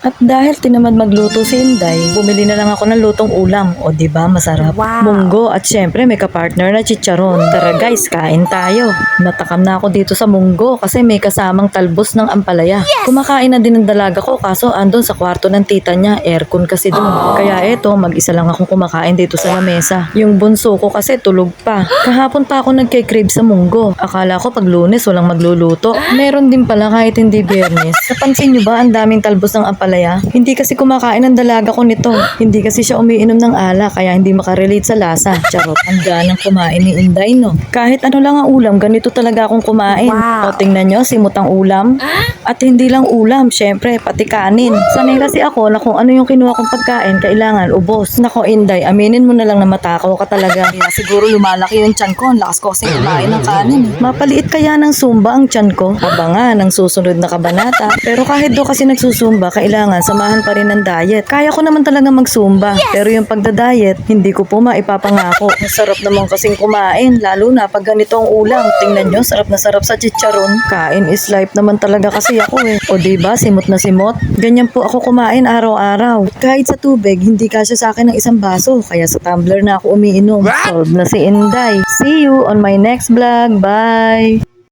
At dahil tinamad magluto si Inday, bumili na lang ako ng lutong ulam. O di ba masarap? Wow. Munggo at syempre may kapartner na chicharon. Tara guys, kain tayo. Natakam na ako dito sa munggo kasi may kasamang talbos ng ampalaya. Kumakain na din ng dalaga ko kaso andon sa kwarto ng tita niya, aircon kasi doon. Kaya eto, mag-isa lang akong kumakain dito sa lamesa. Yung bunso ko kasi tulog pa. Kahapon pa ako nagkay-crave sa munggo. Akala ko pag lunes walang magluluto. Meron din pala kahit hindi biyernes. Napansin niyo ba ang daming talbos ng ampalaya? Hindi kasi kumakain ng dalaga ko nito. Hindi kasi siya umiinom ng ala kaya hindi makarelate sa lasa. Charot, ang ganang kumain ni Inday no. Kahit ano lang ang ulam, ganito talaga akong kumain. O Wow. tingnan nyo, simot ang ulam. At hindi lang ulam, syempre, pati kanin. Sanay kasi ako na kung ano yung kinuha kong pagkain, kailangan ubos. Nako Inday, aminin mo na lang na matakaw ka talaga. Kaya siguro lumalaki yung tiyan ko. Ang lakas ko kasi kumain ng kanin. Mapaliit kaya ng sumba ang tiyan ko. Abangan ang susunod na kabanata. Pero kahit do kasi nagsusumba, kailangan samahan pa rin ng diet. Kaya ko naman talaga magsumba. Pero yung pagda-diet, hindi ko po maipapangako. Masarap naman kasing kumain, lalo na pag ganito ang ulam. Tingnan nyo, sarap na sarap sa chicharon. Kain is life naman talaga kasi ako eh. O diba, simot na simot? Ganyan po ako kumain araw-araw. Kahit sa tubig, hindi kasya sa akin ng isang baso. Kaya sa tumbler na ako umiinom. Solve na si Inday. See you on my next vlog. Bye!